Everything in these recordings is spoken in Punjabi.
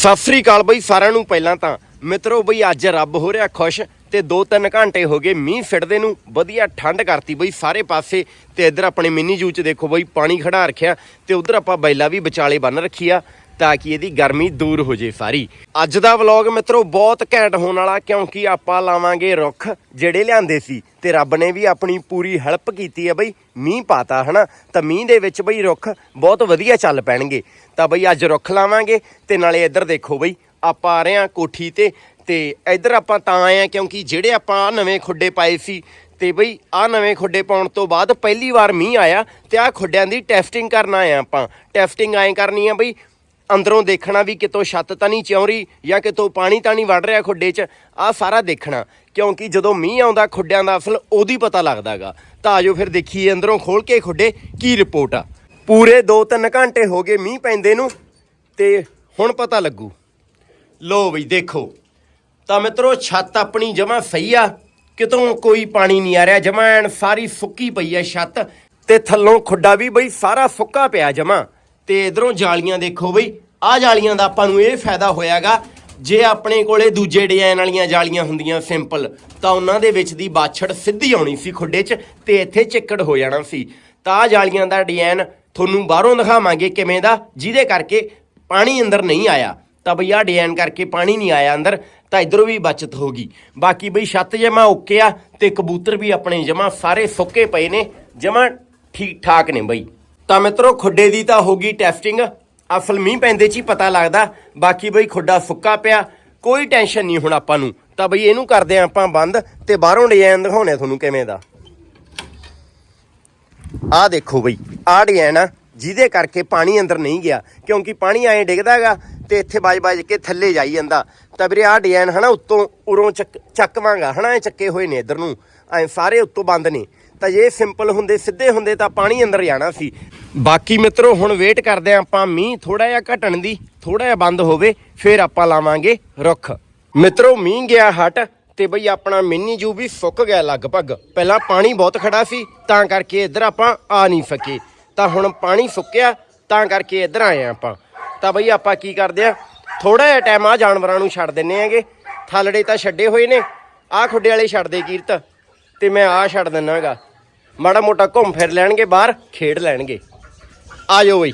ਸਤਿ ਸ੍ਰੀ ਅਕਾਲ ਬਈ, ਸਾਰਿਆਂ ਨੂੰ ਪਹਿਲਾਂ ਤਾਂ। ਮਿੱਤਰੋ ਬਈ, ਅੱਜ ਰੱਬ ਹੋ ਰਿਹਾ ਖੁਸ਼ ਤੇ 2-3 ਘੰਟੇ ਹੋ ਗਏ ਮੀਂਹ ਫਿੜਦੇ ਨੂੰ। ਵਧੀਆ ਠੰਡ ਕਰਤੀ ਬਈ ਸਾਰੇ ਪਾਸੇ ਤੇ ਇੱਧਰ ਆਪਣੇ ਮਿੰਨੀ ਜੂ ਚ ਦੇਖੋ ਬਈ, ਪਾਣੀ ਖੜਾ ਰੱਖਿਆ ਤੇ ਉਧਰ ਆਪਾਂ ਬੈਲਾ ਵੀ ਵਿਚਾਲੇ ਬੰਨ ਰੱਖੀ ਆ ਤਾਂ ਕਿ ਇਹਦੀ ਗਰਮੀ ਦੂਰ ਹੋ ਜੇ ਸਾਰੀ। ਅੱਜ ਦਾ ਵਲੌਗ ਮਿੱਤਰੋ ਬਹੁਤ ਘੈਂਟ ਹੋਣ ਵਾਲਾ ਕਿਉਂਕਿ ਆਪਾਂ ਲਾਵਾਂਗੇ ਰੁੱਖ ਜਿਹੜੇ ਲਿਆਂਦੇ ਸੀ ਤੇ ਰੱਬ ਨੇ ਵੀ ਆਪਣੀ ਪੂਰੀ ਹੈਲਪ ਕੀਤੀ ਹੈ ਬਈ, ਮੀਂਹ ਪਾਤਾ, ਹਨਾ? ਤਾਂ ਮੀਂਹ ਦੇ ਵਿੱਚ ਬਈ ਰੁੱਖ ਬਹੁਤ ਵਧੀਆ ਚੱਲ ਪੈਣਗੇ। ਤਾਂ ਬਈ ਅੱਜ ਰੁੱਖ ਲਾਵਾਂਗੇ ਤੇ ਨਾਲੇ ਇੱਧਰ ਦੇਖੋ ਬਈ, ਆਪਾਂ ਆ ਰਹੇ ਆ ਕੋਠੀ ਤੇ ਤੇ ਇੱਧਰ ਆਪਾਂ ਤਾਂ ਆਏ ਆ ਕਿਉਂਕਿ ਜਿਹੜੇ ਆਪਾਂ ਆਹ ਨਵੇਂ ਖੁੱਡੇ ਪਾਏ ਸੀ, ਤੇ ਬਈ ਆ ਨਵੇਂ ਖੁੱਡੇ ਪਾਉਣ ਤੋਂ ਬਾਅਦ ਪਹਿਲੀ ਵਾਰ ਮੀਂਹ ਆਇਆ ਤੇ ਆ ਖੁੱਡਿਆਂ ਦੀ ਟੈਸਟਿੰਗ ਕਰਨ ਆਏ ਆ ਆਪਾਂ। ਟੈਸਟਿੰਗ ਐਂ ਕਰਨੀ ਆ ਬਈ, ਅੰਦਰੋਂ ਦੇਖਣਾ ਵੀ ਕਿਤੋਂ ਛੱਤ ਤਾਂ ਨਹੀਂ ਚੌਰੀ ਜਾਂ ਕਿਤੋਂ ਪਾਣੀ ਤਾਂ ਨਹੀਂ ਵੜ ਰਿਹਾ ਖੁੱਡੇ 'ਚ ਆ ਸਾਰਾ ਦੇਖਣਾ। ਕਿਉਂਕਿ ਜਦੋਂ ਮੀਂਹ ਆਉਂਦਾ ਖੁੱਡਿਆਂ ਦਾ ਅਸਲ ਉਹਦੀ ਪਤਾ ਲੱਗਦਾਗਾ ਤਾਂ ਆਜੋ ਫਿਰ ਦੇਖੀਏ ਅੰਦਰੋਂ ਖੋਲ ਕੇ ਖੁੱਡੇ ਕੀ ਰਿਪੋਰਟ ਆ। ਪੂਰੇ 2-3 ਘੰਟੇ ਹੋ ਗਏ ਮੀਂਹ ਪੈਂਦੇ ਨੂੰ ਤੇ ਹੁਣ ਪਤਾ ਲੱਗੂ। ਲੋ ਬਈ ਦੇਖੋ, ਤਾਂ ਮਿੱਤਰੋ ਛੱਤ ਆਪਣੀ ਜਮਾ ਸਹੀ ਆ, ਕਿਤੋਂ ਕੋਈ ਪਾਣੀ ਨਹੀਂ ਆ ਰਿਹਾ, ਜਮਾ ਐਨ ਸਾਰੀ ਸੁੱਕੀ ਪਈ ਆ ਛੱਤ ਤੇ ਥੱਲੋਂ ਖੁੱਡਾ ਵੀ ਬਈ ਸਾਰਾ ਸੁੱਕਾ ਪਿਆ ਜਮਾ। ਤੇ ਇਧਰੋਂ ਜਾਲੀਆਂ ਦੇਖੋ ਬਈ, ਆਹ ਜਾਲੀਆਂ ਦਾ ਆਪਾਂ ਨੂੰ ਇਹ ਫਾਇਦਾ ਹੋਇਆਗਾ, ਜੇ ਆਪਣੇ ਕੋਲੇ ਦੂਜੇ ਡਿਜ਼ਾਈਨ ਵਾਲੀਆਂ ਜਾਲੀਆਂ ਹੁੰਦੀਆਂ ਸਿੰਪਲ, ਤਾਂ ਉਹਨਾਂ ਦੇ ਵਿੱਚ ਦੀ ਬਾਛੜ ਸਿੱਧੀ ਆਉਣੀ ਸੀ ਖੁੱਡੇ 'ਚ ਤੇ ਇੱਥੇ ਚਿੱਕੜ ਹੋ ਜਾਣਾ ਸੀ। ਤਾਂ ਆਹ ਜਾਲੀਆਂ ਦਾ ਡਿਜ਼ਾਈਨ ਤੁਹਾਨੂੰ ਬਾਹਰੋਂ ਦਿਖਾਵਾਂਗੇ ਕਿਵੇਂ ਦਾ, ਜਿਹਦੇ ਕਰਕੇ ਪਾਣੀ ਅੰਦਰ ਨਹੀਂ ਆਇਆ। ਤਾਂ ਬਈ ਆਹ ਡਿਜ਼ਾਈਨ ਕਰਕੇ ਪਾਣੀ ਨਹੀਂ ਆਇਆ ਅੰਦਰ, ਤਾਂ ਇਧਰੋਂ ਵੀ ਬਚਤ ਗਈ। ਬਾਕੀ ਬਈ ਛੱਤ ਜਮਾ ਓਕੇ ਆ ਤੇ ਕਬੂਤਰ ਵੀ ਆਪਣੇ ਜਮਾ ਸਾਰੇ ਸੁੱਕੇ ਪਏ ਨੇ ਜਮਾ ਠੀਕ ਠਾਕ ਨੇ ਬਈ। ਤਾਂ ਮਿੱਤਰੋ, ਖੁੱਡੇ ਦੀ ਤਾਂ ਹੋ ਗਈ ਟੈਸਟਿੰਗ ਅਸਲ ਮੀਂਹ ਪੈਂਦੇ ਚ ਹੀ ਪਤਾ ਲੱਗਦਾ, ਬਾਕੀ ਬਈ ਖੁੱਡਾ ਸੁੱਕਾ ਪਿਆ, ਕੋਈ ਟੈਨਸ਼ਨ ਨਹੀਂ ਹੁਣ ਆਪਾਂ ਨੂੰ। ਤਾਂ ਬਈ ਇਹਨੂੰ ਕਰਦੇ ਆਂ ਆਪਾਂ ਬੰਦ ਤੇ ਬਾਹਰੋਂ ਡਿਜ਼ਾਈਨ ਦਿਖਾਉਣੇ ਆ ਤੁਹਾਨੂੰ ਕਿਵੇਂ ਦਾ। ਆਹ ਦੇਖੋ ਬਈ, ਆਹ ਡਿਜ਼ਾਈਨ ਆ, ਜਿਹਦੇ ਕਰਕੇ ਪਾਣੀ ਅੰਦਰ ਨਹੀਂ ਗਿਆ, ਕਿਉਂਕਿ ਪਾਣੀ ਐਂ ਡਿੱਗਦਾਗਾ ਤੇ ਇੱਥੇ ਵੱਜ-ਵੱਜ ਕੇ ਥੱਲੇ ਜਾਈ ਜਾਂਦਾ। ਤਾਂ ਵੀਰੇ ਆਹ ਡਿਜ਼ਾਈਨ ਹਨਾ ਉੱਤੋਂ ਉਰੋਂ ਚੱਕ, ਚੱਕਵਾਂਗਾ, ਹਨਾ ਇਹ ਚੱਕੇ ਹੋਏ ਨੇ ਇਧਰ ਨੂੰ, ਐ ਸਾਰੇ ਉੱਤੋਂ ਬੰਦ ਨੇ। ਤਾਂ ਜੇ ਸਿੰਪਲ ਹੁੰਦੇ, ਸਿੱਧੇ ਹੁੰਦੇ ਤਾਂ ਪਾਣੀ ਅੰਦਰ ਜਾਣਾ ਸੀ। ਬਾਕੀ ਮਿੱਤਰੋ, ਹੁਣ ਵੇਟ ਕਰਦੇ ਆਂ ਆਪਾਂ, ਮੀਂਹ ਥੋੜਾ ਜਿਹਾ ਘਟਣ ਦੀ ਥੋੜਾ ਜਿਹਾ ਬੰਦ ਹੋਵੇ, ਫਿਰ ਆਪਾਂ ਲਾਵਾਂਗੇ ਰੁੱਖ। ਮਿੱਤਰੋ, ਮੀਂਹ ਗਿਆ ਹਟ ਤੇ ਬਈ ਆਪਣਾ ਮਿੰਨੀ ਜੂ ਵੀ ਸੁੱਕ ਗਿਆ ਲਗਭਗ। ਪਹਿਲਾਂ ਪਾਣੀ ਬਹੁਤ ਖੜਾ ਸੀ, ਤਾਂ ਕਰਕੇ ਇੱਧਰ ਆਪਾਂ ਆ ਨਹੀਂ ਸਕੇ। ਤਾਂ ਹੁਣ ਪਾਣੀ ਸੁੱਕਿਆ, ਤਾਂ ਕਰਕੇ ਇੱਧਰ ਆਏ ਆਂ ਆਪਾਂ। ਤਾਂ ਬਈ ਆਪਾਂ ਕੀ ਕਰਦੇ ਆ ਥੋੜਾ ਜਿਹਾ ਟਾਈਮ ਆ ਜਾਨਵਰਾਂ ਨੂੰ ਛੱਡ ਦਿੰਨੇ ਆਂਗੇ ਥਾਲੜੇ ਤਾਂ ਛੱਡੇ ਹੋਏ ਨੇ, ਆਹ ਖੁੱਡੇ ਵਾਲੇ ਛੱਡ ਦੇ ਕੀਰਤ। ਤੇ ਮੈਂ ਆਹ ਛੱਡ ਦਿੰਨਾਗਾ ਮਾੜਾ ਮੋਟਾ ਘੁੰਮ ਫਿਰ ਲੈਣਗੇ, ਬਾਹਰ ਖੇਡ ਲੈਣਗੇ। ਆ ਜਾਓ ਬਈ।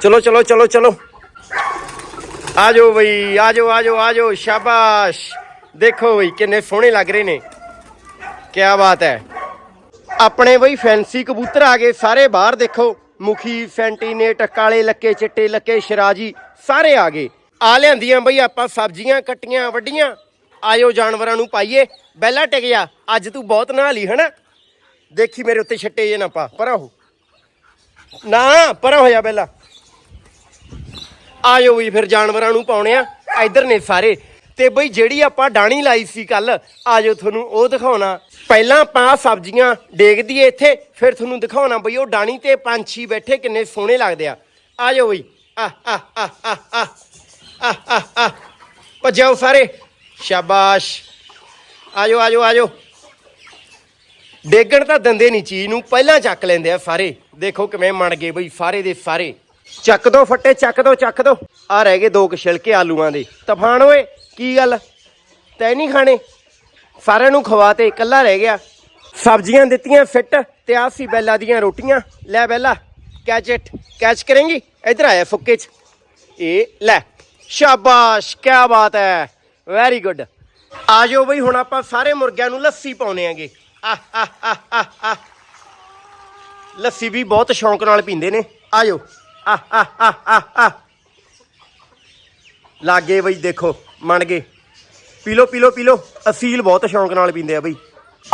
ਚਲੋ ਚਲੋ ਚਲੋ ਚਲੋ। ਆ ਜਾਓ ਬਈ, ਆ ਜਾਓ ਆ ਜਾਓ ਆ ਜਾਓ। ਸ਼ਾਬਾਸ਼। ਦੇਖੋ ਬਈ, ਕਿੰਨੇ ਸੋਹਣੇ ਲੱਗ ਰਹੇ ਨੇ। ਕੀ ਬਾਤ ਹੈ। ਆਪਣੇ ਬਈ ਫੈਂਸੀ ਕਬੂਤਰ ਆ ਗਏ, ਸਾਰੇ ਬਾਹਰ ਦੇਖੋ। ਮੁਖੀ ਸੈਂਟੀਨੇਟ ਕਾਲੇ ਲੱਕੇ ਚਿੱਟੇ, ਲੱਕੇ ਸ਼ਰਾਜੀ, ਸਾਰੇ ਆ ਗਏ। ਆ ਲਿਆਂਦੀਆਂ ਬਈ, ਆਪਾਂ ਸਬਜ਼ੀਆਂ ਕੱਟੀਆਂ, ਵੱਡੀਆਂ। ਆਇਓ ਜਾਨਵਰਾਂ ਨੂੰ ਪਾਈਏ। ਬੈਲਾ ਟਿਕ ਜਾ ਅੱਜ ਤੂੰ ਬਹੁਤ ਨਹਾ ਲਈ, ਹਨਾ? ਦੇਖੀ ਮੇਰੇ ਉੱਤੇ ਛੱਟੇ ਜੇ ਨਾ ਪਾ। ਪਰਾਂ ਹੋ। ਨਾ, ਪਰਾਂ ਹੋ ਜਾ ਬੈਲਾ। ਆਇਓ ਵੀ ਫਿਰ ਜਾਨਵਰਾਂ ਨੂੰ ਪਾਉਣੇ ਆ। ਇੱਧਰ ਨੇ ਸਾਰੇ। ਤੇ ਬਈ ਜਿਹੜੀ ਆਪਾਂ ਡਾਣੀ ਲਾਈ ਸੀ ਕੱਲ ਆਜੋ ਤੁਹਾਨੂੰ ਉਹ ਦਿਖਾਉਣਾ। ਪਹਿਲਾਂ ਆਪਾਂ ਸਬਜ਼ੀਆਂ ਡੇਗ ਦਈਏ ਇੱਥੇ, ਫਿਰ ਤੁਹਾਨੂੰ ਦਿਖਾਉਣਾ ਬਈ ਉਹ ਡਾਣੀ ਤੇ ਪੰਛੀ ਬੈਠੇ ਕਿੰਨੇ ਸੋਹਣੇ ਲੱਗਦੇ ਆ। ਆਜੋ ਬਈ। ਆ ਆ ਆ ਆ ਆ ਆ ਆ ਭੱਜੋ ਸਾਰੇ। ਸ਼ਾਬਾਸ਼। ਆਜੋ ਆ ਆਜੋ। ਡੇਗਣ ਤਾਂ ਦੰਦੇ ਨਹੀਂ ਚੀਜ਼ ਨੂੰ, ਪਹਿਲਾਂ ਚੱਕ ਲੈਂਦੇ ਆ ਸਾਰੇ। ਦੇਖੋ ਕਿਵੇਂ ਮਣ ਗਏ ਬਈ ਸਾਰੇ ਦੇ ਸਾਰੇ। ਚੱਕ ਦੋ ਫੱਟੇ, ਚੱਕ ਦੋ ਚੱਕ ਦੋ। ਆ ਰਹਿ ਗਏ ਦੋ ਕੁ ਛਿਲਕੇ ਆਲੂਆਂ ਦੇ। ਤਫਾਨ ਓਏ, ਕੀ ਗੱਲ? ਤੈ ਨਹੀਂ ਖਾਣੇ? ਸਾਰਿਆਂ ਨੂੰ ਖਵਾਤੇ ਇਕੱਲਾ ਰਹਿ ਗਿਆ। ਸਬਜ਼ੀਆਂ ਦਿੱਤੀਆਂ ਫਿੱਟ ਤੇ ਆ ਸੀ ਬੈਲਾ ਦੀਆਂ ਰੋਟੀਆਂ। ਲੈ ਬੈਲਾ ਕੈਚ ਇਟ ਕੈਚ ਕਰੇਂਗੀ? ਇਧਰ ਆਇਆ ਫੁੱਕੇ ਚ। ਇਹ ਲੈ, ਸ਼ਾਬਾਸ਼ ਕੀ ਬਾਤ ਹੈ। ਵੈਰੀ ਗੁੱਡ ਆ ਜਾਓ ਬਈ, ਹੁਣ ਆਪਾਂ ਸਾਰੇ ਮੁਰਗਿਆਂ ਨੂੰ ਲੱਸੀ ਪਾਉਨੇ ਆਂਗੇ। ਆਹ ਆਹ ਆਹ ਆਹ ਆਹ। ਲੱਸੀ ਵੀ ਬਹੁਤ ਸ਼ੌਂਕ ਨਾਲ ਪੀਂਦੇ ਨੇ। ਆ ਆਹ ਆਹ ਆਹ ਆਹ ਆਹ ਲਾਗੇ ਬਈ ਦੇਖੋ, ਮਣ ਗਏ। ਪੀ ਲੋ ਪੀ ਲੋ ਪੀ ਲੋ ਅਸੀਲ ਬਹੁਤ ਸ਼ੌਂਕ ਨਾਲ ਪੀਂਦੇ ਆ ਬਈ।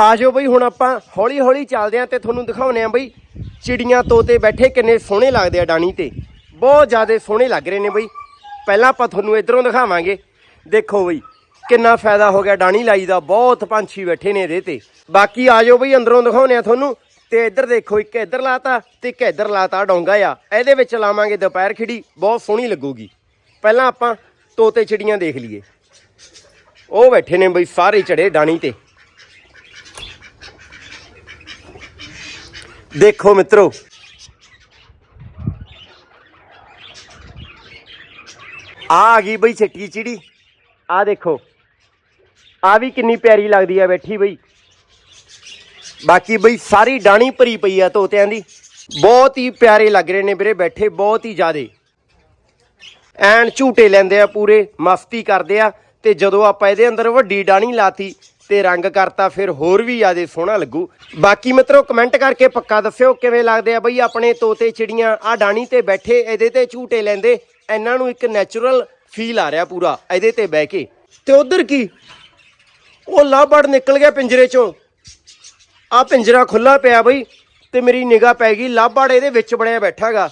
ਆ ਜਾਓ ਬਈ, ਹੁਣ ਆਪਾਂ ਹੌਲੀ ਹੌਲੀ ਚੱਲਦੇ ਆ ਤੇ ਤੁਹਾਨੂੰ ਦਿਖਾਉਨੇ ਆ ਬਈ, ਚਿੜੀਆਂ ਤੋਤੇ ਬੈਠੇ ਕਿੰਨੇ ਸੋਹਣੇ ਲੱਗਦੇ ਆ ਡਾਣੀ ਤੇ। ਬਹੁਤ ਜ਼ਿਆਦਾ ਸੋਹਣੇ ਲੱਗ ਰਹੇ ਨੇ ਬਈ। ਪਹਿਲਾਂ ਆਪਾਂ ਤੁਹਾਨੂੰ ਇਧਰੋਂ ਦਿਖਾਵਾਂਗੇ। ਦੇਖੋ ਬਈ, ਕਿੰਨਾ ਫਾਇਦਾ ਹੋ ਗਿਆ ਡਾਣੀ ਲਾਈ ਦਾ। ਬਹੁਤ ਪੰਛੀ ਬੈਠੇ ਨੇ ਇਹਦੇ ਤੇ। ਬਾਕੀ ਆ ਜਾਓ ਬਈ, ਅੰਦਰੋਂ ਦਿਖਾਉਨੇ ਆ ਤੁਹਾਨੂੰ। ਤੇ ਇੱਧਰ ਦੇਖੋ, ਇੱਕ ਇੱਧਰ ਲਾਤਾ ਤੇ ਇੱਕ ਇੱਧਰ ਲਾਤਾ ਡੋਂਗਾ ਆ। ਇਹਦੇ ਵਿੱਚ ਲਾਵਾਂਗੇ ਦੁਪਹਿਰ ਖਿੜੀ, ਬਹੁਤ ਸੋਹਣੀ ਲੱਗੂਗੀ। ਪਹਿਲਾਂ ਆਪਾਂ ਤੋਤੇ ਚਿੜੀਆਂ ਦੇਖ ਲਈਏ। ਉਹ ਬੈਠੇ ਨੇ ਬਈ ਸਾਰੇ ਚੜੇ ਡਾਣੀ ਤੇ। ਦੇਖੋ ਮਿੱਤਰੋ। ਆ ਆ ਗਈ ਬਈ ਛਿੱਟੀ ਚਿੜੀ। ਆ ਦੇਖੋ। ਆ ਵੀ ਕਿੰਨੀ ਪਿਆਰੀ ਲੱਗਦੀ ਆ ਬੈਠੀ ਬਈ। ਬਾਕੀ ਬਈ ਸਾਰੀ ਡਾਣੀ ਭਰੀ ਪਈ ਆ ਤੋਤਿਆਂ ਦੀ। ਬਹੁਤ ਹੀ ਪਿਆਰੇ ਲੱਗ ਰਹੇ ਨੇ ਵੀਰੇ ਬੈਠੇ, ਬਹੁਤ ਹੀ ਜ਼ਿਆਦੇ। ਐਨ ਝੂਟੇ ਲੈਂਦੇ ਆ ਪੂਰੇ, ਮਸਤੀ ਕਰਦੇ ਆ ਤੇ ਜਦੋਂ ਆਪਾਂ ਇਹਦੇ ਅੰਦਰ ਵੱਡੀ ਡਾਣੀ ਲਾਤੀ ਤੇ ਰੰਗ ਕਰਤਾ, ਫਿਰ ਹੋਰ ਵੀ ਜ਼ਿਆਦੇ ਸੋਹਣਾ ਲੱਗੂ। ਬਾਕੀ ਮਿੱਤਰੋ ਕਮੈਂਟ ਕਰਕੇ ਪੱਕਾ ਦੱਸਿਓ ਕਿਵੇਂ ਲੱਗਦੇ ਆ ਬਈ ਆਪਣੇ ਤੋਤੇ ਚਿੜੀਆਂ ਆ ਡਾਣੀ ਤੇ ਬੈਠੇ, ਇਹਦੇ ਤੇ ਝੂਟੇ ਲੈਂਦੇ, ਇਹਨਾਂ ਨੂੰ ਇੱਕ ਨੈਚੁਰਲ ਫੀਲ ਆ ਰਿਹਾ ਪੂਰਾ, ਇਹਦੇ ਤੇ ਬਹਿ ਕੇ। ਤੇ ਉਧਰ ਕੀ? ਉਹ ਲਾਬੜ ਨਿਕਲ ਗਿਆ ਪਿੰਜਰੇ ਚੋਂ। ਆ ਪਿੰਜਰਾ ਖੁੱਲਾ ਪਿਆ ਬਈ ਤੇ ਮੇਰੀ ਨਿਗਾਹ ਪੈ ਗਈ ਲਾਬੜ ਇਹਦੇ ਵਿੱਚ ਬਣਿਆ ਬੈਠਾਗਾ।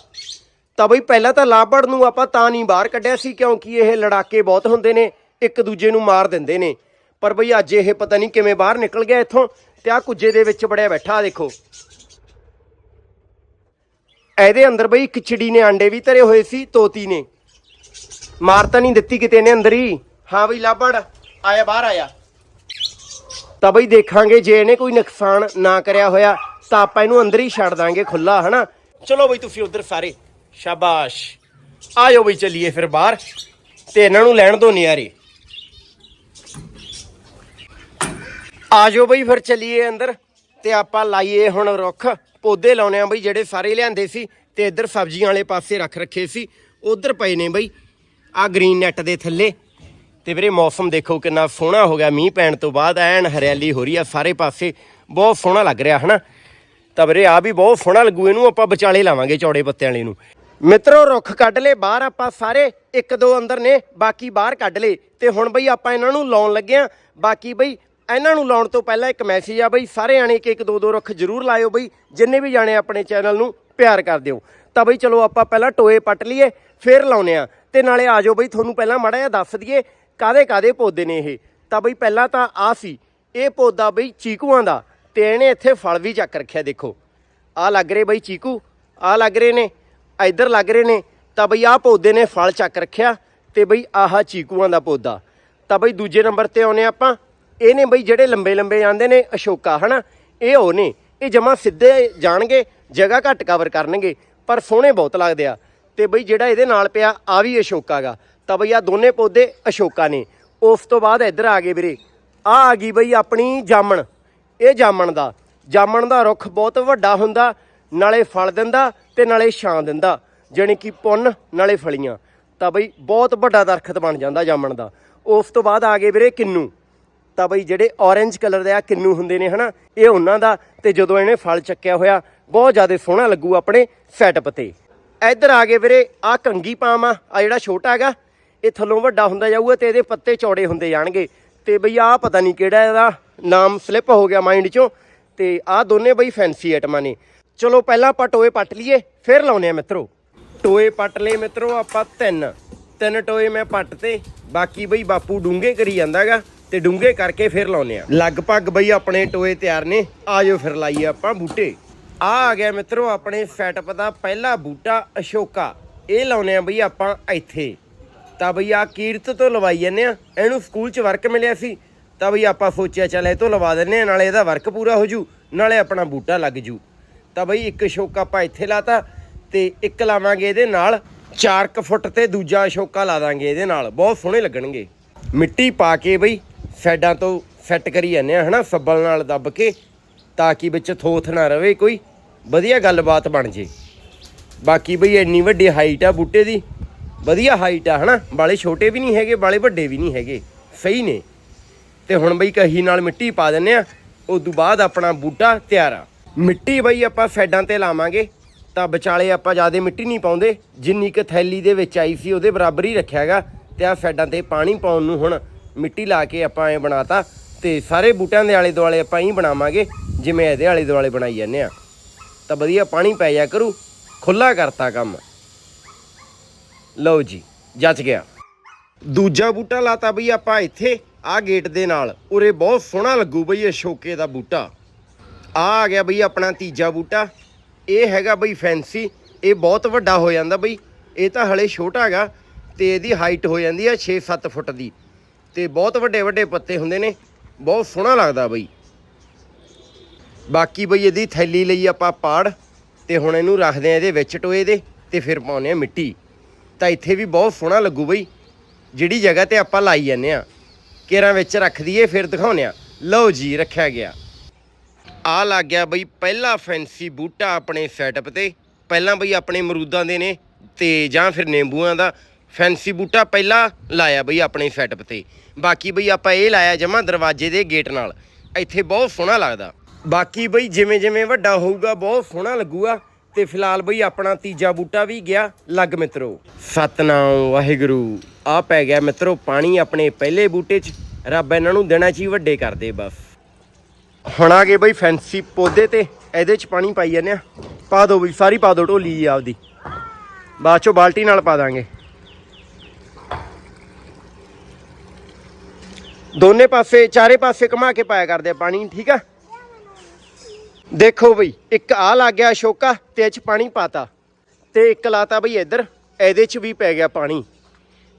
ਤਾਂ ਬਈ ਪਹਿਲਾਂ ਤਾਂ ਲਾਬੜ ਨੂੰ ਆਪਾਂ ਤਾਂ ਨਹੀਂ ਬਾਹਰ ਕੱਢਿਆ ਸੀ, ਕਿਉਂਕਿ ਇਹ ਲੜਾਕੇ ਬਹੁਤ ਹੁੰਦੇ ਨੇ, ਇੱਕ ਦੂਜੇ ਨੂੰ ਮਾਰ ਦਿੰਦੇ ਨੇ। ਪਰ ਬਈ ਅੱਜ ਇਹ ਪਤਾ ਨਹੀਂ ਕਿਵੇਂ ਬਾਹਰ ਨਿਕਲ ਗਿਆ ਇੱਥੋਂ ਤੇ ਆ ਕੁੱਜੇ ਦੇ ਵਿੱਚ ਬੜਿਆ ਬੈਠਾ ਦੇਖੋ। ਇਹਦੇ ਅੰਦਰ ਬਈ ਇੱਕ ਚਿੜੀ ਨੇ ਆਂਡੇ ਵੀ ਧਰੇ ਹੋਏ ਸੀ, ਤੋਤੀ ਨੇ। ਮਾਰ ਤਾਂ ਨਹੀਂ ਦਿੱਤੀ ਕਿਤੇ ਨੇ ਅੰਦਰ ਹੀ। ਹਾਂ ਬਈ ਲਾਬੜ ਆਇਆ, ਬਾਹਰ ਆਇਆ। ਤਾਂ ਬਈ ਦੇਖਾਂਗੇ ਜੇ ਇਹਨੇ ਕੋਈ ਨੁਕਸਾਨ ਨਾ ਕਰਿਆ ਹੋਇਆ, ਤਾਂ ਆਪਾਂ ਇਹਨੂੰ ਅੰਦਰ ਹੀ ਛੱਡ ਦਾਂਗੇ ਖੁੱਲਾ ਹਨਾ? ਚਲੋ ਬਈ ਤੁਸੀਂ ਉਧਰ ਸਾਰੇ, ਸ਼ਾਬਾਸ਼। ਆਜੋ ਬਈ ਚੱਲੀਏ ਫਿਰ ਬਾਹਰ, ਤੇ ਇਹਨਾਂ ਨੂੰ ਲੈਣ ਦੋ ਨਿਆਰੇ। ਆਜੋ ਬਈ ਫਿਰ ਚੱਲੀਏ ਅੰਦਰ, ਤੇ ਆਪਾਂ ਲਾਈਏ ਹੁਣ ਰੁੱਖ। ਪੌਦੇ ਲਾਉਣੇ ਆ ਬਈ, ਜਿਹੜੇ ਸਾਰੇ ਲਿਆਂਦੇ ਸੀ, ਤੇ ਇੱਧਰ ਸਬਜ਼ੀਆਂ ਵਾਲੇ ਪਾਸੇ ਰੱਖ ਰੱਖੇ ਸੀ। ਉਧਰ ਪਏ ਨੇ ਬਈ ਆ ਗ੍ਰੀਨ ਨੈਟ ਦੇ ਥੱਲੇ। ਤੇ ਵੀਰੇ ਮੌਸਮ ਦੇਖੋ ਕਿੰਨਾ ਸੋਹਣਾ ਹੋ ਗਿਆ। ਮੀਂਹ ਪੈਣ ਤੋਂ ਬਾਅਦ ਐਨ ਹਰਿਆਲੀ ਹੋ ਰਹੀ ਆ ਸਾਰੇ ਪਾਸੇ। ਬਹੁਤ ਸੋਹਣਾ ਲੱਗ ਰਿਹਾ, ਹਨਾ? ਤਾਂ ਵੀਰੇ ਆ ਵੀ ਬਹੁਤ ਸੋਹਣਾ ਲੱਗੂ, ਇਹਨੂੰ ਆਪਾਂ ਵਿਚਾਲੇ ਲਾਵਾਂਗੇ ਚੌੜੇ ਪੱਤਿਆਂ ਵਾਲੇ ਨੂੰ। ਮਿੱਤਰੋ, ਰੁੱਖ ਕੱਢ ਲੇ ਬਾਹਰ ਆਪਾਂ ਸਾਰੇ ਇੱਕ ਦੋ ਅੰਦਰ ਨੇ, ਬਾਕੀ ਬਾਹਰ ਕੱਢ ਲੇ ਤੇ ਹੁਣ ਬਈ ਆਪਾਂ ਇਹਨਾਂ ਨੂੰ ਲਾਉਣ ਲੱਗੇ ਆ। ਬਾਕੀ ਬਈ ਇਹਨਾਂ ਨੂੰ ਲਾਉਣ ਤੋਂ ਪਹਿਲਾਂ ਇੱਕ ਮੈਸੇਜ ਆ ਬਈ, ਸਾਰੇ ਆਣੇ ਕਿ ਇੱਕ ਦੋ ਦੋ ਰੁੱਖ ਜ਼ਰੂਰ ਲਾਇਓ ਬਈ, ਜਿੰਨੇ ਵੀ ਜਾਣੇ ਆਪਣੇ ਚੈਨਲ ਨੂੰ ਪਿਆਰ ਕਰ ਦਿਓ ਤਾਂ ਬਈ ਚਲੋ ਆਪਾਂ ਪਹਿਲਾਂ ਟੋਏ ਪੱਟ ਲਈਏ, ਫਿਰ ਲਾਉਨੇ ਆ। ਤੇ ਨਾਲੇ ਆਜੋ ਬਈ, ਤੁਹਾਨੂੰ ਪਹਿਲਾਂ ਮਾੜਾ ਜਿਹਾ ਦੱਸ ਦਈਏ ਕਾਦੇ ਕਾਦੇ ਪੌਦੇ ਨੇ ਇਹ? ਤਾਂ ਬਈ ਪਹਿਲਾਂ ਤਾਂ ਆ ਸੀ। ਇਹ ਪੌਦਾ ਬਈ ਚੀਕੂਆਂ ਦਾ ਤੇ ਇਹਨੇ ਇੱਥੇ ਫਲ ਵੀ ਚੱਕ ਰੱਖਿਆ ਦੇਖੋ। ਆ ਲੱਗ ਰਹੇ ਬਈ ਚੀਕੂ ਆ ਲੱਗ ਰਹੇ ਨੇ ਇੱਧਰ ਲੱਗ ਰਹੇ ਨੇ। ਤਾਂ ਬਈ ਆਹ ਪੌਦੇ ਨੇ ਫਲ ਚੱਕ ਰੱਖਿਆ ਤੇ ਬਈ ਆਹ ਚੀਕੂਆਂ ਦਾ ਪੌਦਾ। ਤਾਂ ਬਈ ਦੂਜੇ ਨੰਬਰ ਤੇ ਆਉਨੇ ਆਪਾਂ। ਇਹ ਨੇ ਬਈ ਜਿਹੜੇ ਲੰਬੇ ਲੰਬੇ ਜਾਂਦੇ ਨੇ ਅਸ਼ੋਕਾ, ਹਨਾ? ਇਹ ਉਹ ਨੇ। ਇਹ ਜਮਾ ਸਿੱਧੇ ਜਾਣਗੇ, ਜਗ੍ਹਾ ਘੱਟ ਕਵਰ ਕਰਨਗੇ, ਪਰ ਸੋਹਣੇ ਬਹੁਤ ਲੱਗਦੇ ਆ। ਤੇ ਬਈ ਜਿਹੜਾ ਇਹਦੇ ਨਾਲ ਪਿਆ ਆ ਵੀ ਅਸ਼ੋਕਾ ਗਾ ਤਾਂ ਬਈ ਆ ਦੋਨੇ ਪੌਦੇ ਅਸ਼ੋਕਾ ਨੇ। ਉਸ ਤੋਂ ਬਾਅਦ ਇੱਧਰ ਆ ਗਏ ਵੀਰੇ। ਆ ਆ ਗਈ ਬਈ ਆਪਣੀ ਜਾਮਣ। ਇਹ ਜਾਮਣ ਦਾ। ਜਾਮਣ ਦਾ ਰੁੱਖ ਬਹੁਤ ਵੱਡਾ ਹੁੰਦਾ, ਨਾਲੇ ਫਲ ਦਿੰਦਾ ਤੇ ਨਾਲੇ ਛਾਂ ਦਿੰਦਾ, ਜਾਣੀ ਕਿ ਪੁੰਨ ਨਾਲੇ ਫਲੀਆਂ। ਤਾਂ ਬਈ ਬਹੁਤ ਵੱਡਾ ਦਰਖਤ ਬਣ ਜਾਂਦਾ ਜਾਮਣ ਦਾ। ਉਸ ਤੋਂ ਬਾਅਦ ਆ ਗਏ ਵੀਰੇ ਕਿੰਨੂ। ਤਾਂ ਬਈ ਜਿਹੜੇ orange ਕਲਰ ਦੇ ਆ ਕਿੰਨੂ ਹੁੰਦੇ ਨੇ ਹਨਾ, ਇਹ ਉਹਨਾਂ ਦਾ ਤੇ ਜਦੋਂ ਇਹਨੇ ਫਲ ਚੱਕਿਆ ਹੋਇਆ, ਬਹੁਤ ਜ਼ਿਆਦਾ ਸੋਹਣਾ ਲੱਗੂ ਆਪਣੇ ਸੈਟਅਪ ਤੇ। ਇੱਧਰ ਆ ਗਏ ਵੀਰੇ ਆ ਕੰਗੀ ਪਾਮ ਆ ਆ ਜਿਹੜਾ ਛੋਟਾ ਹੈਗਾ ਇਹ ਥੱਲੋਂ ਵੱਡਾ ਹੁੰਦਾ ਜਾਊਗਾ ਤੇ ਇਹਦੇ ਪੱਤੇ ਚੌੜੇ ਹੁੰਦੇ ਜਾਣਗੇ। ਤੇ ਬਈ ਆਹ ਪਤਾ ਨਹੀਂ ਕਿਹੜਾ ਇਹਦਾ ਨਾਮ ਸਲਿੱਪ ਹੋ ਗਿਆ ਮਾਈਂਡ ਚੋਂ। ਤੇ ਆਹ ਦੋਨੇ ਬਈ ਫੈਂਸੀ ਆਈਟਮਾਂ ਨੇ। ਚਲੋ ਪਹਿਲਾਂ ਆਪਾਂ ਟੋਏ ਪੱਟ ਲਈਏ, ਫਿਰ ਲਾਉਨੇ ਆ ਮਿੱਤਰੋ। ਟੋਏ ਪੱਟ ਲਏ ਮਿੱਤਰੋ ਆਪਾਂ ਤਿੰਨ। ਤਿੰਨ ਟੋਏ ਮੈਂ ਪੱਟ ਤੇ, ਬਾਕੀ ਬਈ ਬਾਪੂ ਡੂੰਗੇ ਕਰੀ ਜਾਂਦਾਗਾ ਤੇ ਡੂੰਗੇ ਕਰਕੇ ਫਿਰ ਲਾਉਨੇ ਆ ਲਗਭਗ ਬਈ ਆਪਣੇ ਟੋਏ ਤਿਆਰ ਨੇ ਆਜੋ ਫਿਰ ਲਾਈਏ ਆਪਾਂ ਬੂਟੇ। ਆ ਆ ਗਿਆ ਮਿੱਤਰੋ ਆਪਣੇ ਸੈਟਅਪ ਦਾ ਪਹਿਲਾ ਬੂਟਾ ਅਸ਼ੋਕਾ। ਇਹ ਲਾਉਨੇ ਆ ਬਈ ਆਪਾਂ ਇੱਥੇ। ਤਾਂ ਬਈ ਆ ਕੀਰਤ ਤੋਂ ਲਵਾਈ ਜੰਨੇ ਆ ਇਹਨੂੰ ਸਕੂਲ 'ਚ ਵਰਕ ਮਿਲਿਆ ਸੀ। ਤਾਂ ਬਈ ਆਪਾਂ ਸੋਚਿਆ, ਚੱਲ ਇਹ ਤੋਂ ਲਵਾ ਦਿੰਨੇ ਆ ਨਾਲੇ ਇਹਦਾ ਵਰਕ ਪੂਰਾ ਹੋ ਜੂ, ਨਾਲੇ ਆਪਣਾ ਬੂਟਾ ਲੱਗ ਜੂ। ਤਾਂ ਬਈ ਇੱਕ ਅਸ਼ੋਕਾ ਆਪਾਂ ਇੱਥੇ ਲਾਤਾ ਤੇ ਇੱਕ ਲਾਵਾਂਗੇ ਇਹਦੇ ਨਾਲ 4 ਫੁੱਟ ਤੇ ਦੂਜਾ ਅਸ਼ੋਕਾ ਲਾ ਦਾਂਗੇ ਇਹਦੇ ਨਾਲ। ਬਹੁਤ ਸੋਹਣੇ ਲੱਗਣਗੇ। ਮਿੱਟੀ ਪਾ ਕੇ ਬਈ ਸਾਈਡਾਂ ਤੋਂ ਸੈੱਟ ਕਰੀ ਜਾਂਦੇ ਆ ਹਨਾ, ਸੱਬਲ ਨਾਲ ਦੱਬ ਕੇ, ਤਾਂ ਕਿ ਵਿੱਚ ਥੋਥ ਨਾ ਰਵੇ ਕੋਈ। ਵਧੀਆ ਗੱਲਬਾਤ ਬਣ ਜੇ। ਬਾਕੀ ਬਈ ਇੰਨੀ ਵੱਡੀ ਹਾਈਟ ਆ ਬੂਟੇ ਦੀ। ਵਧੀਆ ਹਾਈਟ ਆ, ਹਨਾ? ਬਾਲੇ ਛੋਟੇ ਵੀ ਨਹੀਂ ਹੈਗੇ ਬਾਲੇ ਵੱਡੇ ਵੀ ਨਹੀਂ ਹੈਗੇ। ਸਹੀ ਨੇ। ਤੇ ਹੁਣ ਬਈ ਕਹੀ ਨਾਲ ਮਿੱਟੀ ਪਾ ਦਿੰਨੇ ਆ ਉਸ ਤੋਂ ਬਾਅਦ ਆਪਣਾ ਬੂਟਾ ਤਿਆਰ ਆ। ਮਿੱਟੀ ਬਈ ਆਪਾਂ ਸਾਈਡਾਂ ਤੇ ਲਾਵਾਂਗੇ, ਤਾਂ ਵਿਚਾਲੇ ਆਪਾਂ ਜ਼ਿਆਦਾ ਮਿੱਟੀ ਨਹੀਂ ਪਾਉਂਦੇ। ਜਿੰਨੀ ਕੁ ਥੈਲੀ ਦੇ ਵਿੱਚ ਆਈ ਸੀ, ਉਹਦੇ ਬਰਾਬਰ ਹੀ ਰੱਖਿਆਗਾ। ਤੇ ਆ ਸਾਈਡਾਂ ਤੇ ਪਾਣੀ ਪਾਉਣ ਨੂੰ ਹੁਣ ਮਿੱਟੀ ਲਾ ਕੇ ਆਪਾਂ ਐ ਬਣਾਤਾ। ਤੇ ਸਾਰੇ ਬੂਟਿਆਂ ਦੇ ਆਲੇ ਦੁਆਲੇ ਆਪਾਂ ਹੀ ਬਣਾਵਾਂਗੇ, ਜਿਵੇਂ ਇਹਦੇ ਆਲੇ ਦੁਆਲੇ ਬਣਾਈ ਜਾਂਦੇ ਆ। ਤਾਂ ਵਧੀਆ ਪਾਣੀ ਪੈ ਜਾ ਕਰੂ ਖੁੱਲਾ ਕਰਤਾ ਕੰਮ। ਲਓ ਜੀ ਜੱਚ ਗਿਆ। ਦੂਜਾ ਬੂਟਾ ਲਾਤਾ ਬਈ ਆਪਾਂ ਇੱਥੇ ਆ ਗੇਟ ਦੇ ਨਾਲ। ਉਰੇ ਬਹੁਤ ਸੋਹਣਾ ਲੱਗੂ ਬਈ ਅਸ਼ੋਕੇ ਦਾ ਬੂਟਾ। ਆ ਆ ਗਿਆ ਬਈ ਆਪਣਾ ਤੀਜਾ ਬੂਟਾ। ਇਹ ਹੈਗਾ ਬਈ ਫੈਂਸੀ ਇਹ ਬਹੁਤ ਵੱਡਾ ਹੋ ਜਾਂਦਾ ਬਈ। ਇਹ ਤਾਂ ਹਲੇ ਛੋਟਾ ਹੈਗਾ ਤੇ ਇਹਦੀ ਹਾਈਟ ਹੋ ਜਾਂਦੀ ਆ 6-7 ਫੁੱਟ ਦੀ। ਤੇ ਬਹੁਤ ਵੱਡੇ ਵੱਡੇ ਪੱਤੇ ਹੁੰਦੇ ਨੇ, ਬਹੁਤ ਸੋਹਣਾ ਲੱਗਦਾ ਬਈ। ਬਾਕੀ ਬਈ ਇਹਦੀ ਥੈਲੀ ਲਈ ਆਪਾਂ ਪਾੜ, ਤੇ ਹੁਣ ਇਹਨੂੰ ਰੱਖਦੇ ਆ ਇਹਦੇ ਵਿੱਚ ਟੋਏ ਦੇ, ਤੇ ਫਿਰ ਪਾਉਂਦੇ ਆ ਮਿੱਟੀ। ਤਾਂ ਇੱਥੇ ਵੀ ਬਹੁਤ ਸੋਹਣਾ ਲੱਗੂ ਬਈ। ਜਿਹੜੀ ਜਗ੍ਹਾ ਤੇ ਆਪਾਂ ਲਾਈ ਜਾਂਦੇ ਆ ਕੇਰਾਂ ਵਿੱਚ ਰੱਖ ਦਈਏ, ਫਿਰ ਦਿਖਾਉਂਦੇ ਆ ਲਓ ਜੀ, ਰੱਖਿਆ ਗਿਆ। ਆ ਲੱਗ ਗਿਆ ਬਈ ਪਹਿਲਾ ਫੈਂਸੀ ਬੂਟਾ ਆਪਣੇ ਸੈਟਅਪ ਤੇ। ਪਹਿਲਾਂ ਬਈ ਆਪਣੇ ਮਰੂਦਾਂ ਦੇ ਨੇ ਤੇ ਜਾਂ ਫਿਰ ਨਿੰਬੂਆਂ ਦਾ ਫੈਂਸੀ ਬੂਟਾ ਪਹਿਲਾਂ ਲਾਇਆ ਬਈ ਆਪਣੇ ਸੈਟਅਪ ਤੇ। ਬਾਕੀ ਬਈ ਆਪਾਂ ਇਹ ਲਾਇਆ ਜਮਾ ਦਰਵਾਜ਼ੇ ਦੇ ਗੇਟ ਨਾਲ। ਇੱਥੇ ਬਹੁਤ ਸੋਹਣਾ ਲੱਗਦਾ। ਬਾਕੀ ਬਈ ਜਿਵੇਂ ਜਿਵੇਂ ਵੱਡਾ ਹੋਊਗਾ, ਬਹੁਤ ਸੋਹਣਾ ਲੱਗੂਗਾ। ਤੇ ਫਿਲਹਾਲ ਬਈ ਆਪਣਾ ਤੀਜਾ ਬੂਟਾ ਵੀ ਗਿਆ ਲੱਗ ਮਿੱਤਰੋ। ਸਤਨਾਮ, ਵਾਹਿਗੁਰੂ। ਆ ਪੈ ਗਿਆ ਮਿੱਤਰੋ, ਪਾਣੀ ਆਪਣੇ ਪਹਿਲੇ ਬੂਟੇ 'ਚ। ਰੱਬ ਇਹਨਾਂ ਨੂੰ ਦੇਣਾ 'ਚ ਹੀ ਵੱਡੇ ਕਰਦੇ ਬਸ। ਹੁਣ ਆ ਗਏ ਬਈ ਫੈਂਸੀ ਪੌਦੇ ਤੇ, ਇਹਦੇ 'ਚ ਪਾਣੀ ਪਾਈ ਜਾਂਦੇ ਆ। ਪਾ ਦਿਓ ਬਈ, ਸਾਰੀ ਪਾ ਦਿਓ ਢੋਲੀ ਆਪਦੀ। ਬਾਅਦ 'ਚੋਂ ਬਾਲਟੀ ਨਾਲ ਪਾ ਦਾਂਗੇ। ਦੋਨੇ ਪਾਸੇ, ਚਾਰੇ ਪਾਸੇ ਘੁਮਾ ਕੇ ਪਾਇਆ ਕਰਦੇ ਆ ਪਾਣੀ, ਠੀਕ ਆ? ਦੇਖੋ ਬਈ, ਇੱਕ ਆ ਲੱਗ ਗਿਆ ਅਸ਼ੋਕਾ, ਤੇ ਇਹ 'ਚ ਪਾਣੀ ਪਾਤਾ। ਤੇ ਇੱਕ ਲਾਤਾ ਬਈ ਇੱਧਰ, ਇਹਦੇ 'ਚ ਵੀ ਪੈ ਗਿਆ ਪਾਣੀ।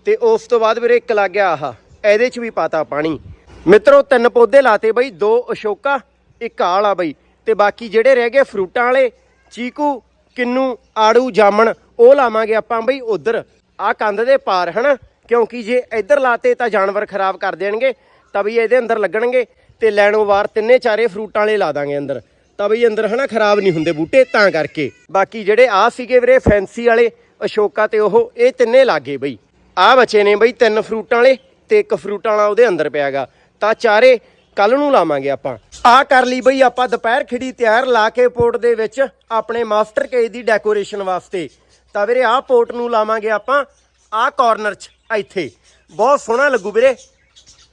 ਤੇ ਉਸ ਤੋਂ ਬਾਅਦ ਵੀਰੇ ਇੱਕ ਲੱਗ ਗਿਆ ਆਹ, ਇਹਦੇ 'ਚ ਵੀ ਪਾਤਾ ਪਾਣੀ। ਮਿੱਤਰੋ, ਤਿੰਨ ਪੌਦੇ ਲਾਤੇ ਬਈ, ਦੋ ਅਸ਼ੋਕਾ, ਇੱਕ ਆਹ ਵਾਲਾ ਬਈ। ਤੇ ਬਾਕੀ ਜਿਹੜੇ ਰਹਿ ਗਏ ਫਰੂਟਾਂ ਵਾਲੇ, ਚੀਕੂ, ਕਿੰਨੂ, ਆੜੂ, ਜਾਮਣ, ਉਹ ਲਾਵਾਂਗੇ ਆਪਾਂ ਬਈ ਉਧਰ। ਆ ਕੰਧ ਦੇ ਪਾਰ, ਹਨਾ? ਕਿਉਂਕਿ ਜੇ ਇੱਧਰ ਲਾਤੇ ਤਾਂ ਜਾਨਵਰ ਖਰਾਬ ਕਰ ਦੇਣਗੇ, ਤਾਂ ਵੀ ਇਹਦੇ ਅੰਦਰ ਲੱਗਣਗੇ। ਤੇ ਲੈਣੋ ਵਾਰ ਤਿੰਨੇ ਚਾਰੇ ਫਰੂਟਾਂ ਵਾਲੇ ਲਾ ਦਾਂਗੇ ਅੰਦਰ। ਤਾਂ ਬਈ ਅੰਦਰ ਹਨਾ ਖਰਾਬ ਨਹੀਂ ਹੁੰਦੇ ਬੂਟੇ, ਤਾਂ ਕਰਕੇ। ਬਾਕੀ ਜਿਹੜੇ ਆ ਸੀਗੇ ਵੀਰੇ ਫੈਂਸੀ ਵਾਲੇ, ਅਸ਼ੋਕਾ ਤੇ ਉਹ, ਇਹ ਤਿੰਨੇ ਲਾਗੇ ਬਈ। ਆ ਬਚੇ ਨੇ ਬਈ ਤਿੰਨ ਫਰੂਟਾਂ ਵਾਲੇ ਤੇ ਇੱਕ ਫਰੂਟਾਂ ਵਾਲਾ ਉਹਦੇ ਅੰਦਰ ਪਿਆਗਾ। ਤਾਂ ਚਾਰੇ ਕੱਲ ਨੂੰ ਲਾਵਾਂਗੇ ਆਪਾਂ। ਆ ਕਰ ਲਈ ਬਈ ਆਪਾਂ ਦੁਪਹਿਰ ਖਿੜੀ ਤਿਆਰ ਲਾ ਕੇ ਪੋਰਟ ਦੇ ਵਿੱਚ ਆਪਣੇ ਮਾਸਟਰ ਕੇ ਦੀ ਡੈਕੋਰੇਸ਼ਨ ਵਾਸਤੇ। ਤਾਂ ਵੀਰੇ ਆਹ ਪੋਰਟ ਨੂੰ ਲਾਵਾਂਗੇ ਆਪਾਂ, ਆਹ ਕਾਰਨਰ 'ਚ, ਇੱਥੇ। ਬਹੁਤ ਸੋਹਣਾ ਲੱਗੂ ਵੀਰੇ।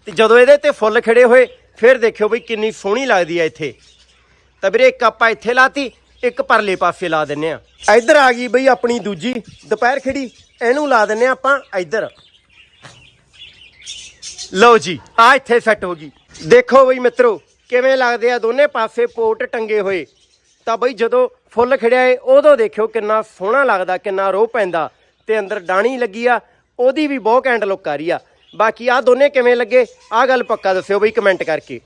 ਤੇ ਜਦੋਂ ਇਹਦੇ ਤੇ ਫੁੱਲ ਖਿੜੇ ਹੋਏ, ਫਿਰ ਦੇਖਿਓ ਬਈ ਕਿੰਨੀ ਸੋਹਣੀ ਲੱਗਦੀ ਆ ਇੱਥੇ। ਤਾਂ ਵੀਰੇ ਇੱਕ ਆਪਾਂ ਇੱਥੇ ਲਾਤੀ, ਇੱਕ ਪਰਲੇ ਪਾਸੇ ਲਾ ਦਿੰਨੇ ਆ। ਇੱਧਰ ਆ ਗਈ ਬਈ ਆਪਣੀ ਦੂਜੀ, ਦੁਪਹਿਰ ਖਿੜੀ, ਇਹਨੂੰ ਲਾ ਦਿੰਨੇ ਆ ਆਪਾਂ ਇੱਧਰ। ਲਓ ਜੀ, ਆ ਇੱਥੇ ਸੈੱਟ ਹੋ ਗਈ। ਦੇਖੋ ਬਈ ਮਿੱਤਰੋ, ਕਿਵੇਂ ਲੱਗਦੇ ਆ ਦੋਨੇ ਪਾਸੇ ਪੋਟ ਟੰਗੇ ਹੋਏ। ਤਾਂ ਬਈ ਜਦੋਂ ਫੁੱਲ ਖਿੜਿਆ ਏ, ਉਦੋਂ ਦੇਖਿਓ ਕਿੰਨਾ ਸੋਹਣਾ ਲੱਗਦਾ, ਕਿੰਨਾ ਰੋਹ ਪੈਂਦਾ। ਤੇ ਅੰਦਰ ਡਾਣੀ ਲੱਗੀ ਆ, ਉਹਦੀ ਵੀ ਬਹੁਤ ਘੈਂਟ ਲੁੱਕ ਆ ਰਹੀ ਆ। ਬਾਕੀ ਆ ਦੋਨੇ ਕਿਵੇਂ ਲੱਗੇ, ਆ ਗੱਲ ਪੱਕਾ ਦੱਸਿਓ ਬਈ ਕਮੈਂਟ ਕਰਕੇ।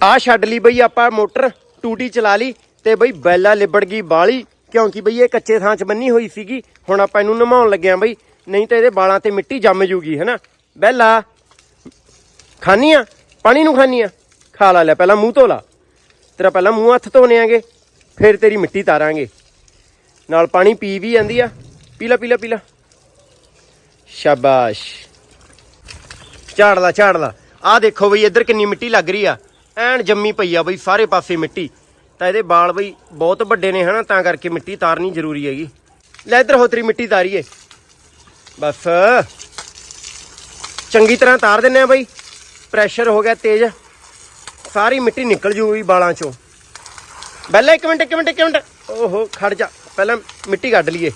ਆ ਛੱਡ ਲਈ ਬਈ ਆਪਾਂ ਮੋਟਰ। ਟੂਟੀ ਚਲਾ ਲਈ ਤੇ ਬਈ ਬੈਲਾ ਲਿਬੜ ਗਈ ਬਾਲੀ, ਕਿਉਂਕਿ ਬਈ ਇਹ ਕੱਚੇ ਥਾਂ 'ਚ ਬੰਨੀ ਹੋਈ ਸੀਗੀ। ਹੁਣ ਆਪਾਂ ਇਹਨੂੰ ਨਮਾਉਣ ਲੱਗਿਆ ਬਈ, ਨਹੀਂ ਤਾਂ ਇਹਦੇ ਬਾਲਾਂ ਤੇ ਮਿੱਟੀ ਜੰਮ ਜੂਗੀ ਹੈਨਾ ਬੈਲਾ, ਖਾਨੀ ਆ? ਪਾਣੀ ਨੂੰ ਖਾਨੀ ਆ? ਖਾ ਲਾ ਲੈ ਪਹਿਲਾਂ ਮੂੰਹ ਧੋ ਲਾ। ਤੇਰਾ ਪਹਿਲਾਂ ਮੂੰਹ ਹੱਥ ਧੋਨੇ ਆਂਗੇ, ਫਿਰ ਤੇਰੀ ਮਿੱਟੀ ਤਾਰਾਂਗੇ। ਨਾਲ ਪਾਣੀ ਪੀ ਵੀ ਜਾਂਦੀ ਆ। ਪੀ ਲਾ ਪੀ ਲਾ ਪੀ ਲਾ। ਸ਼ਾਬਾਸ਼। ਝਾੜ ਲਾ ਝਾੜ ਲਾ। ਆਹ ਦੇਖੋ ਬਈ, ਇੱਧਰ ਕਿੰਨੀ ਮਿੱਟੀ ਲੱਗ ਰਹੀ ਆ। ਐਨ ਜੰਮੀ ਪਈ ਆ ਬਈ ਸਾਰੇ ਪਾਸੇ ਮਿੱਟੀ। ਤਾਂ ਇਹਦੇ ਵਾਲ ਬਈ ਬਹੁਤ ਵੱਡੇ ਨੇ ਹਨਾ, ਤਾਂ ਕਰਕੇ ਮਿੱਟੀ ਤਾਰਨੀ ਜ਼ਰੂਰੀ ਹੈਗੀ। ਲੈ ਇੱਧਰ ਹੋ ਮਿੱਟੀ ਤਾਰੀਏ। ਬਸ। ਚੰਗੀ ਤਰ੍ਹਾਂ ਤਾਰ ਦਿੰਨੇ ਆ ਬਈ। ਪ੍ਰੈਸ਼ਰ ਹੋ ਗਿਆ ਤੇਜ਼। ਸਾਰੀ ਮਿੱਟੀ ਨਿਕਲ ਜੂਗੀ ਵਾਲਾਂ ਚੋਂ। ਪਹਿਲਾਂ ਇੱਕ ਮਿੰਟ ਇੱਕ ਮਿੰਟ ਇੱਕ ਮਿੰਟ। ਓਹੋ, ਖੜ ਜਾ। ਪਹਿਲਾਂ ਮਿੱਟੀ ਕੱਢ ਲਈਏ।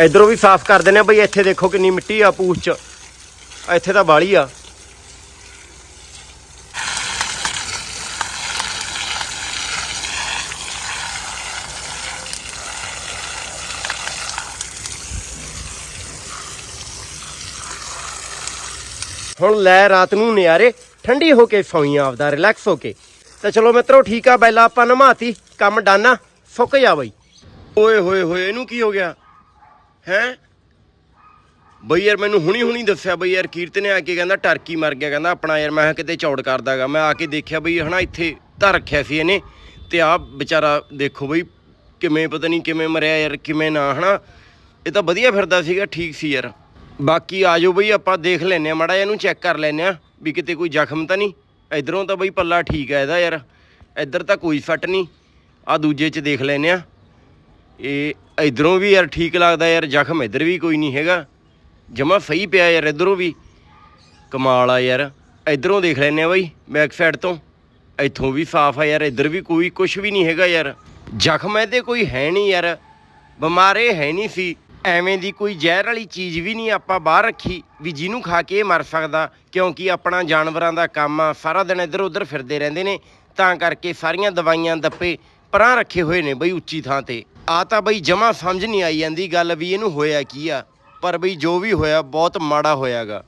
ਇਧਰੋਂ ਵੀ ਸਾਫ਼ ਕਰ ਦਿੰਨੇ ਆ ਬਈ ਇੱਥੇ ਦੇਖੋ ਕਿੰਨੀ ਮਿੱਟੀ ਆ ਪੂਛ ਚ। ਇੱਥੇ ਤਾਂ ਬਾਲੀ ਆ। ਹੁਣ ਲੈ ਰਾਤ ਨੂੰ ਨਿਆਰੇ, ਠੰਡੀ ਹੋ ਕੇ ਸੌਈਆਂ, ਆਪਦਾ ਰਿਲੈਕਸ ਹੋ ਕੇ। ਤਾਂ ਚਲੋ ਮਿੱਤਰੋ, ਠੀਕ ਆ, ਬੈਲਾ ਆਪਾਂ ਨਮਾਤੀ। ਕੰਮ ਡਾਨਾ, ਸੁੱਕ ਜਾ ਬਈ। ਓਏ ਹੋਏ ਹੋਏ, ਇਹਨੂੰ ਕੀ ਹੋ ਗਿਆ? ਹੈ? ਬਈ ਯਾਰ ਮੈਨੂੰ ਹੁਣੀ ਹੁਣੀ ਦੱਸਿਆ, ਬਈ ਯਾਰ ਕੀਰਤ ਨੇ ਆ ਕੇ ਕਹਿੰਦਾ ਟਰਕੀ ਮਰ ਗਿਆ, ਕਹਿੰਦਾ ਆਪਣਾ ਯਾਰ, ਮੈਂ ਕਿਹਾ ਕਿਤੇ ਚੌੜ ਕਰਦਾਗਾ। ਮੈਂ ਆ ਕੇ ਦੇਖਿਆ ਬਈ ਹਨਾ, ਇੱਥੇ ਧਰ ਰੱਖਿਆ ਸੀ ਇਹਨੇ। ਤੇ ਆ ਵਿਚਾਰਾ ਦੇਖੋ ਬਈ ਕਿਵੇਂ, ਪਤਾ ਨਹੀਂ ਕਿਵੇਂ ਮਰਿਆ ਯਾਰ, ਕਿਵੇਂ ਨਾ, ਹਨਾ। ਇਹ ਤਾਂ ਵਧੀਆ ਫਿਰਦਾ ਸੀਗਾ, ਠੀਕ ਸੀ ਯਾਰ। ਬਾਕੀ ਆਜੋ ਬਈ, ਆਪਾਂ ਦੇਖ ਲੈਨੇ ਆ ਮੜਾ ਇਹਨੂੰ ਚੈੱਕ ਕਰ ਲੈਨੇ ਆ ਵੀ ਕਿਤੇ ਕੋਈ ਜ਼ਖਮ ਤਾਂ ਨਹੀਂ। ਇਧਰੋਂ ਤਾਂ ਬਈ ਪੱਲਾ ਠੀਕ ਆ ਇਹਦਾ ਯਾਰ। ਇੱਧਰ ਤਾਂ ਕੋਈ ਫਟ ਨਹੀਂ। ਆ ਦੂਜੇ 'ਚ ਦੇਖ ਲੈਨੇ ਆ ਇਹ ਇਧਰੋਂ ਵੀ ਯਾਰ ਠੀਕ ਲੱਗਦਾ ਯਾਰ, ਜ਼ਖਮ ਇਧਰ ਵੀ ਕੋਈ ਨਹੀਂ ਹੈਗਾ। ਜਮਾ ਸਹੀ ਪਿਆ ਯਾਰ ਇਧਰੋਂ ਵੀ। ਕਮਾਲ ਆ ਯਾਰ, ਇਧਰੋਂ ਦੇਖ ਲੈਨੇ ਆ ਬਈ ਬੈਕ ਸਾਈਡ ਤੋਂ। ਇੱਥੋਂ ਵੀ ਸਾਫ਼ ਆ ਯਾਰ, ਇਧਰ ਵੀ ਕੋਈ ਕੁਝ ਵੀ ਨਹੀਂ ਹੈਗਾ ਯਾਰ। ਜ਼ਖਮ ਇਹਦੇ ਕੋਈ ਹੈ ਨਹੀਂ ਯਾਰ, ਬਿਮਾਰੇ ਹੈ ਨਹੀਂ ਸੀ। ਐਵੇਂ ਦੀ ਕੋਈ ਜ਼ਹਿਰ ਵਾਲੀ ਚੀਜ਼ ਵੀ ਨਹੀਂ ਆਪਾਂ ਬਾਹਰ ਰੱਖੀ, ਵੀ ਜਿਹਨੂੰ ਖਾ ਕੇ ਇਹ ਮਰ ਸਕਦਾ, ਕਿਉਂਕਿ ਆਪਣਾ ਜਾਨਵਰਾਂ ਦਾ ਕੰਮ ਆ, ਸਾਰਾ ਦਿਨ ਇੱਧਰ ਉੱਧਰ ਫਿਰਦੇ ਰਹਿੰਦੇ ਨੇ। ਤਾਂ ਕਰਕੇ ਸਾਰੀਆਂ ਦਵਾਈਆਂ, ਦੱਪੇ ਪਰਾਂ ਰੱਖੇ ਹੋਏ ਨੇ ਬਈ ਉੱਚੀ ਥਾਂ ਤੇ। ਆ ਤਾਂ ਬਈ ਜਮਾ ਸਮਝ ਨਹੀਂ ਆਈ ਜਾਂਦੀ ਗੱਲ ਵੀ ਇਹਨੂੰ ਹੋਇਆ ਕੀ ਆ। ਪਰ ਬਈ ਜੋ ਵੀ ਹੋਇਆ ਬਹੁਤ ਮਾੜਾ ਹੋਇਆਗਾ।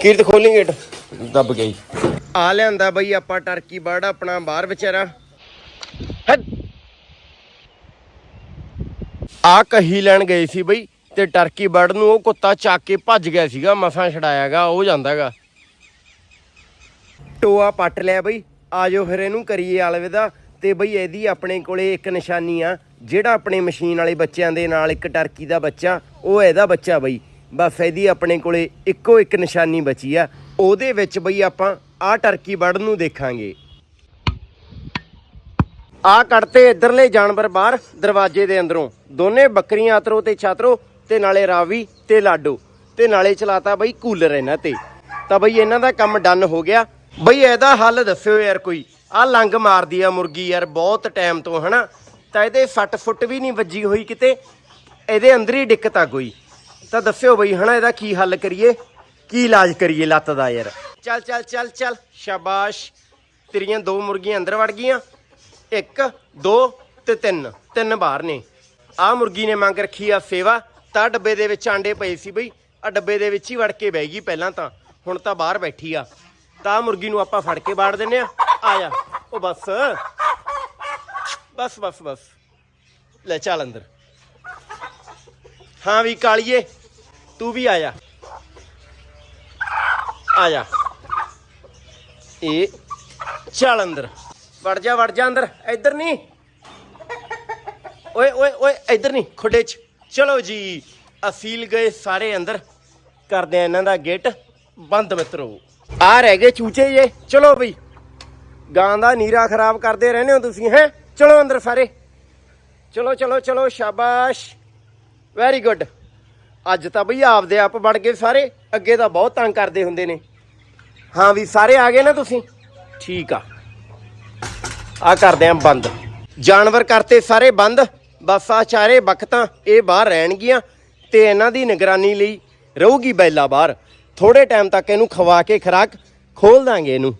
ਕੀਰਤ ਖੋਲੀ ਗੇਟ। ਦੱਬ ਗਈ ਆ ਲਿਆਂਦਾ ਬਈ ਆਪਾਂ ਟਰਕੀ ਬਰਡ ਆਪਣਾ ਬਾਹਰ ਵਿਚਾਰਾ। ਆ ਕਹੀ ਲੈਣ ਗਏ ਸੀ ਬਈ ਤੇ ਟਰਕੀ ਬਰਡ ਨੂੰ ਉਹ ਕੁੱਤਾ ਚੱਕ ਕੇ ਭੱਜ ਗਿਆ ਸੀਗਾ ਮਸਾਂ ਛਡਾਇਆਗਾ ਉਹ ਜਾਂਦਾਗਾ। ਟੋਆ ਪੱਟ ਲਿਆ ਬਈ ਆਜੋ ਫਿਰ ਇਹਨੂੰ ਕਰੀਏ ਅਲਵਿਦਾ ਤੇ ਬਈ ਇਹਦੀ ਆਪਣੇ ਕੋਲੇ ਇੱਕ ਨਿਸ਼ਾਨੀ ਆ। ਜਿਹੜਾ ਆਪਣੇ ਮਸ਼ੀਨ ਵਾਲੇ ਬੱਚਿਆਂ ਦੇ ਨਾਲ ਇੱਕ ਟਰਕੀ ਦਾ ਬੱਚਾ, ਉਹ ਇਹਦਾ ਬੱਚਾ ਬਈ। ਬਸ ਇਹਦੀ ਆਪਣੇ ਕੋਲੇ ਇੱਕੋ ਇੱਕ ਨਿਸ਼ਾਨੀ ਬਚੀ ਆ। ਉਹਦੇ ਵਿੱਚ ਬਈ ਆਪਾਂ ਆਹ ਟਰਕੀ ਬਰਡ ਨੂੰ ਦੇਖਾਂਗੇ। ਆ ਕੱਢਤੇ ਇਧਰਲੇ ਜਾਨਵਰ ਬਾਹਰ, ਦਰਵਾਜ਼ੇ ਦੇ ਅੰਦਰੋਂ। ਦੋਨੇ ਬੱਕਰੀਆਂ ਅਤਰੋ ਤੇ ਛਾਤਰੋ, ਤੇ ਨਾਲੇ ਰਾਵੀ ਤੇ ਲਾਡੋ। ਤੇ ਨਾਲੇ ਚਲਾਤਾ ਬਈ ਕੂਲਰ ਇਹਨਾਂ ਤੇ। ਤਾਂ ਬਈ ਇਹਨਾਂ ਦਾ ਕੰਮ ਡਨ ਹੋ ਗਿਆ। ਬਈ ਇਹਦਾ ਹੱਲ ਦੱਸਿਓ ਯਾਰ ਕੋਈ। ਆ ਲੰਗ ਮਾਰਦੀ ਆ ਮੁਰਗੀ ਯਾਰ, ਬਹੁਤ ਟਾਈਮ ਤੋਂ, ਹਨਾ? ਤਾਂ ਇਹਦੇ ਸੱਟ ਫੁੱਟ ਵੀ ਨਹੀਂ ਵੱਜੀ ਹੋਈ ਕਿਤੇ। ਇਹਦੇ ਅੰਦਰ ਹੀ ਦਿੱਕਤ ਆ ਕੋਈ। ਤਾਂ ਦੱਸਿਓ ਬਈ, ਹਨਾ, ਇਹਦਾ ਕੀ ਹੱਲ ਕਰੀਏ? ਕੀ ਇਲਾਜ ਕਰੀਏ ਲੱਤ ਦਾ ਯਾਰ? ਚੱਲ ਚੱਲ ਚੱਲ ਚੱਲ। ਸ਼ਾਬਾਸ਼। ਤੇਰੀਆਂ ਦੋ ਮੁਰਗੀਆਂ ਅੰਦਰ ਵੜ ਗਈਆਂ। ਇੱਕ, ਦੋ ਤੇ ਤਿੰਨ। ਤਿੰਨ ਬਾਹਰ ਨੇ। ਆਹ ਮੁਰਗੀ ਨੇ ਮੰਗ ਰੱਖੀ ਆ ਸੇਵਾ। ਤਾਂ ਡੱਬੇ ਦੇ ਵਿੱਚ ਆਂਡੇ ਪਏ ਸੀ ਬਈ। ਆ ਡੱਬੇ ਦੇ ਵਿੱਚ ਹੀ ਵੜ ਕੇ ਬਹਿ ਗਈ ਪਹਿਲਾਂ ਤਾਂ। ਹੁਣ ਤਾਂ ਬਾਹਰ ਬੈਠੀ ਆ। ਤਾਂ ਆਹ ਮੁਰਗੀ ਨੂੰ ਆਪਾਂ ਫੜ ਕੇ ਬਾੜ ਦਿੰਨੇ ਆ। ਆ ਜਾ। ਉਹ ਬਸ। ਬਸ ਬਸ ਬਸ। ਲੈ, ਚੱਲ ਅੰਦਰ। ਹਾਂ ਵੀ ਕਾਲੀਏ, ਤੂੰ ਵੀ ਆਇਆ ਆਇਆ ਇਹ ਚੱਲ ਅੰਦਰ। ਵੜ ਜਾ ਵੜ ਜਾ ਅੰਦਰ। ਇੱਧਰ ਨਹੀਂ ਓਏ ਓਏ ਓਏ, ਇੱਧਰ ਨਹੀਂ ਖੁੱਡੇ 'ਚ। ਚਲੋ ਜੀ ਅਸੀਲ ਗਏ ਸਾਰੇ ਅੰਦਰ। ਕਰਦੇ ਆ ਇਹਨਾਂ ਦਾ ਗੇਟ। ਬੰਦ ਮਿੱਤਰੋ। ਆ ਰਹਿ ਗਏ ਚੂਚੇ ਜੇ। ਚਲੋ ਬਈ। ਗਾਂ ਦਾ ਨੀਰਾ ਖਰਾਬ ਕਰਦੇ ਰਹਿੰਦੇ ਹੋ ਤੁਸੀਂ, ਹੈ? ਚਲੋ ਅੰਦਰ ਸਾਰੇ। ਚਲੋ ਚਲੋ ਚਲੋ, ਸ਼ਾਬਾਸ਼। ਵੈਰੀ ਗੁੱਡ ਅੱਜ ਤਾਂ ਬਈ ਆਪਦੇ ਆਪ ਬਣ ਗਏ ਸਾਰੇ। ਅੱਗੇ ਤਾਂ ਬਹੁਤ ਤੰਗ ਕਰਦੇ ਹੁੰਦੇ ਨੇ। ਹਾਂ ਵੀ ਸਾਰੇ ਆ ਗਏ ਨਾ ਤੁਸੀਂ? ਠੀਕ ਆ। ਆ ਕਰਦੇ ਆ ਬੰਦ। ਜਾਨਵਰ ਕਰਤੇ ਸਾਰੇ ਬੰਦ। ਬਸ ਆ ਚਾਰੇ ਬਖਤਾਂ ਇਹ ਬਾਹਰ ਰਹਿਣਗੀਆਂ ਤੇ ਇਹਨਾਂ ਦੀ ਨਿਗਰਾਨੀ ਲਈ ਰਹੂਗੀ ਬੈਲਾ ਬਾਹਰ। ਥੋੜੇ ਟਾਈਮ ਤੱਕ ਇਹਨੂੰ ਖਵਾ ਕੇ ਖਰਾਕ ਖੋਲ ਦਾਂਗੇ ਇਹਨੂੰ।